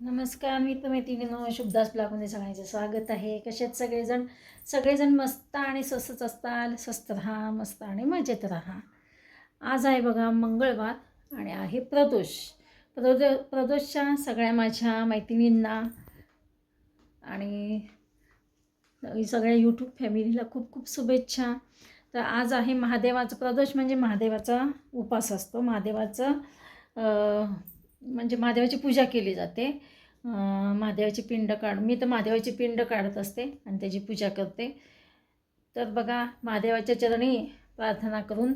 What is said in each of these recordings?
नमस्कार मी तर मैत्रिणीनं शुभदास ब्लॉगमध्ये सगळ्यांचे स्वागत आहे. कशात सगळेजण? सगळेजण मस्त आणि स्वस्तच असताल स्वस्त राहा मस्त आणि मजेत राहा. आज आहे बघा मंगळवार आणि आहे प्रदोष. प्रदो प्रदोषच्या सगळ्या माझ्या मैत्रिणींना आणि सगळ्या यूट्यूब फॅमिलीला खूप खूप शुभेच्छा. तर आज आहे महादेवाचं प्रदोष म्हणजे महादेवाचा उपास असतो. महादेवाचं म्हणजे महादेवाची पूजा केली जाते. महादेवाची पिंड काढ मी तर महादेवाची पिंड काढत असते आणि त्याची पूजा करते. तर बघा महादेवाच्या चरणी प्रार्थना करून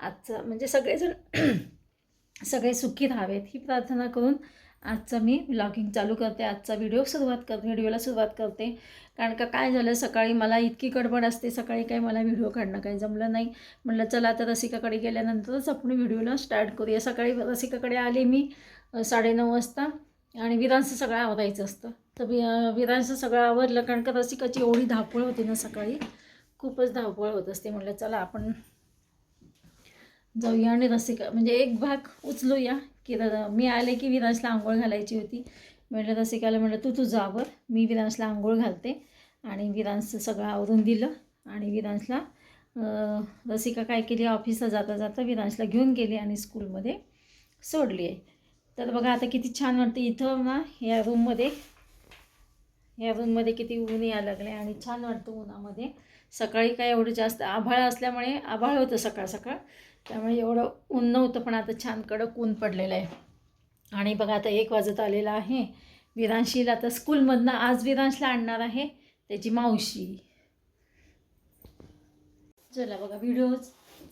आजचं म्हणजे सगळेजण सगळे सुखी राहावेत ही प्रार्थना करून आजचं मी ब्लॉगिंग चालू करते. आजचा व्हिडिओ सुरुवात कर व्हिडिओला सुरुवात करते. कारण का काय झालं सकाळी मला इतकी गडबड असते सकाळी काही मला व्हिडिओ काढणं काही जमलं नाही. म्हटलं चला तर रसिकाकडे गेल्यानंतरच आपण व्हिडिओला स्टार्ट करूया. सकाळी रसिकाकडे आले मी साडेनऊ वाजता आणि विरांचं सगळं आवरायचं असतं. तर वि विरांचं सगळं आवरलं कारण का रसिकाची एवढी धावपळ होती ना सकाळी खूपच धावपळ होत असते. म्हटलं चला आपण जाऊया आणि रसिका म्हणजे एक भाग उचलूया. की र- मी आले की विरांसला आंघोळ घालायची होती. म्हटलं रसिकाला म्हटलं तू तुझं आवर मी विरांसला आंघोळ घालते. आणि विरांशचं सगळं आवरून दिलं. आणि विरांसला रसिका काय केली? ऑफिसला जाता जाता विरांशला घेऊन गेली आणि स्कूलमध्ये सोडली. आहे तर बघा आता किती छान वाटतं इथं ना या रूममध्ये या रूममध्ये किती ऊन यायला लागले आणि छान वाटतं उन्हामध्ये. सकाळी काय एवढं जास्त आभाळ असल्यामुळे आभाळ होतं सकाळ सकाळ. त्यामुळे एवढं ऊन नव्हतं पण आता छान कडक ऊन पडलेलं आहे. आणि बघा आता एक वाजत आलेला आहे. विरांशीला आता स्कूलमधनं आज विरांशला आणणार आहे त्याची मावशी. चला बघा व्हिडिओ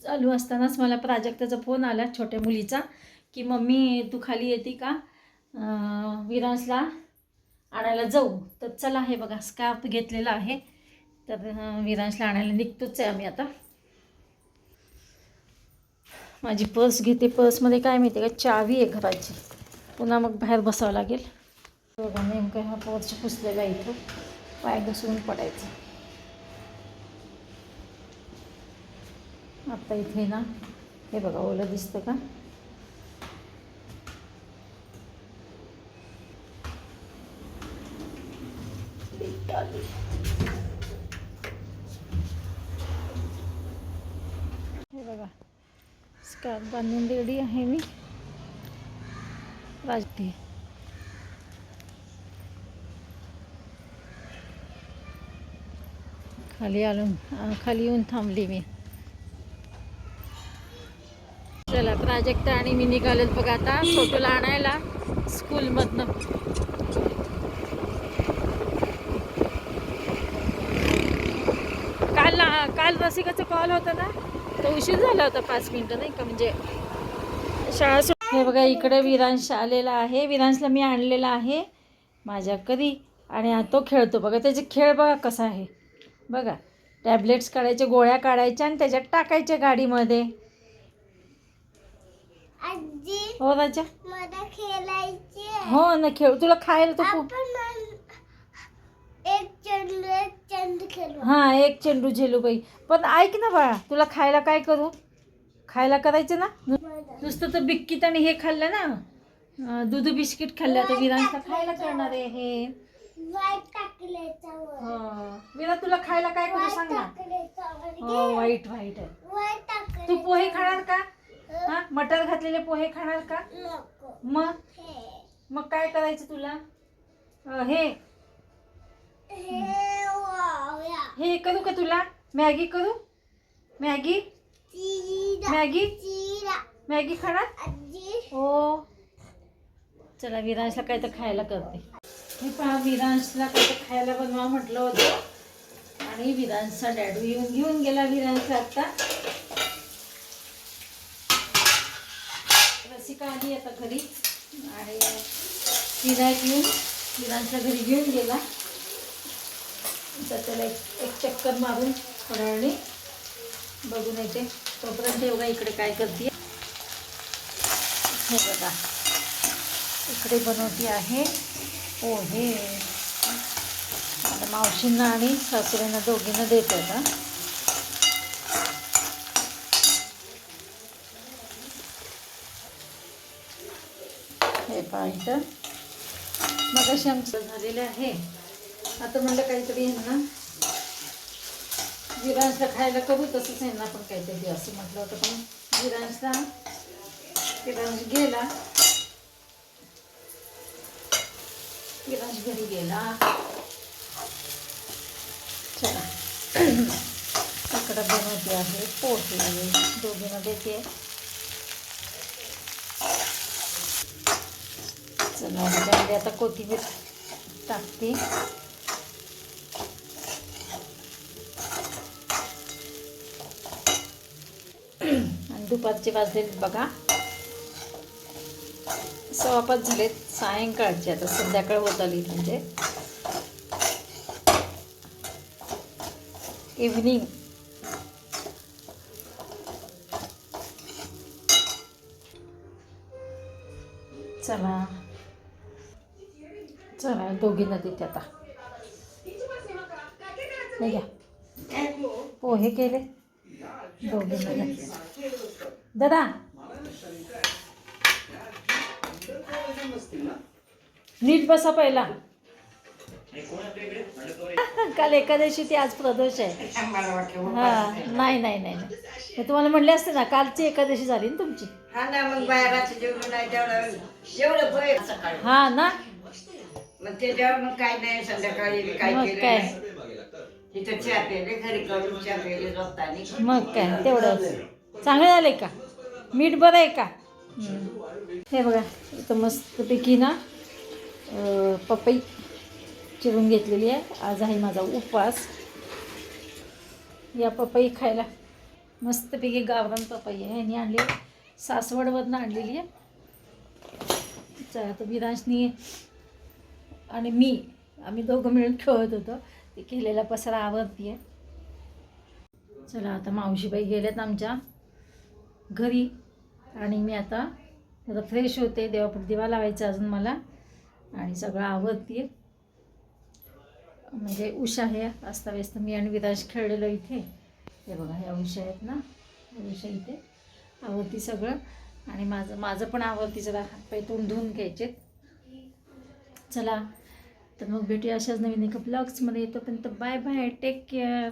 चालू असतानाच मला प्राजक्ताचा फोन आला छोट्या मुलीचा. की मम्मी तू खाली येते का? अं, आणायला जाऊ. तर चला हे बघा स्कार्फ घेतलेला आहे. तर अं, विरांशला आणायला निघतोच आहे आम्ही आता. माझी पर्स घेते. पर्समध्ये काय माहिती का? चावी आहे घराची. पुन्हा मग बाहेर बसावं लागेल. बघा नेमकं हा पर्स पुसलेला आहे इथं. पाय घसरून पडायचं. आता इथे ना हे बघा ओलं दिसतं का इटाली. हे बघा स्कार्फ बांधून रेडी आहे मी. वाजते खाली आलून खाली येऊन थांबली मी. चला प्राजक्ता आणि मी निघालेत बघा आता फोटोला आणायला स्कूलमधनं. काल ना- काल रसिकाचा कॉल होता ना? तो उशीर झाला होता पाच मिनटं नाही का? म्हणजे शाळा हे बघा इकडे विरांश आलेला आहे. विरांशला मी आणलेला आहे माझ्या कधी. आणि तो खेळतो. बघा त्याचे खेळ बघा कसा आहे. बघा टॅबलेट्स काढायचे गोळ्या काढायच्या आणि त्याच्यात टाकायच्या गाडीमध्ये. हो राजा? हो ना खेळ. तुला खायला तो खूप हां एक चेंडू झेलू बाई पण ऐक ना बाळा तुला खायला काय करू? खायला करायचं ना? नुसतं तर बिस्किट आणि हे खाल्लं ना? दूध बिस्किट खाल्लं तर विरांशला खायला करणार आहे हे. वर हं. तुला खायला काय करू सांग ना? हो वाईट वाईट आहे. तू पोहे खाणार का? हा मटर घातलेले पोहे खाणार का? मग? मग काय करायचं तुला? हे हे करू का तुला? मॅगी करू? मॅगी? मॅगी? मॅगी खाणार? हो. चला विरांशला काय तर खायला करते. मी पहा विरांशला काय तर खायला बनवा म्हटलं होतं. आणि विरांशचा डॅडू येऊन घेऊन गेला विरांशला आता. रसिका आली आता घरी. आणि विनायक येऊन विरांशला घरी घेऊन गेला. तर त्याला एक एक चक्कर मारून थोड्या वेळाने बघून येते. तोपर्यंत एवढा इकडे काय करते? हे बघा. इकडे बनवती आहे. हो, पोहे आता मावशींना आणि सासऱ्यांना दोघींना देत का हे पाहिजे मग अशी आमचं झालेलं आहे. आता म्हणलं काहीतरी यांना विरांशला खायला करू तसंच यांना पण काहीतरी असं म्हटलं होतं पण विरांशला विरांश गेला. विरांश घरी गेला. चला. इकडं बनवते आहे पोहे दोघींना देते. चला आता कोथिंबीर टाकते. दुपारचे वाजलेत बघा. सव्वा झालेत सायंकाळचे आता संध्याकाळ होत आली म्हणजे. इव्हनिंग चला. चला दोघींना देते आता. नाही घ्या. हो, पोहे केले. दोघींना दादा. नीट बसा पहिला. काल एकादशी ती आज प्रदोष आहे. हा नाही नाही नाही मी तुम्हाला म्हणले असते ना कालची एकादशी झाली ना तुमची. हा ना मग बाहेरचं जेवण नाही तेवढं जेवढं भय सकाळी. हा ना. मग त्याच्यावर मग काय नाही संध्याकाळी बी काय मग केलं काय? नाही. तिथं चहा पेले घरी करून चहा झोपतानी. मग काय तेवढंच. चांगलं झालं आहे का? मीठ बरं आहे का? हे बघा इथं मस्तपैकी ना पपई चिरून घेतलेली आहे. आज आहे माझा उपवास. या पपई खायला मस्तपैकी गावरान पपई आहे. ह्यांनी आणली सासवडवरनं आणलेली आहे. चला तर विरांशनी आणि मी आम्ही दोघं मिळून खेळत होतो. ते केलेला पसरा आवडती आहे चला आता मावशीबाई गेल्यात आमच्या. घरी. आणि मी आता जरा फ्रेश होते. देवा दिवा लावायचा अजून मला. आणि सगळं आवडते म्हणजे उषा आहे. अस्ताव्यस्त मी आणि विराज खेळलेलो इथे. हे बघा ह्या उषा आहेत ना. उषा इथे. आवडती सगळं. आणि माझं माझं पण आवडती जरा हातपाय तोंड धुवून घ्यायचे चला. तर मग भेटूया अशाच नवीन एका ब्लॉग्समध्ये येतोपर्यंत बाय बाय टेक केअर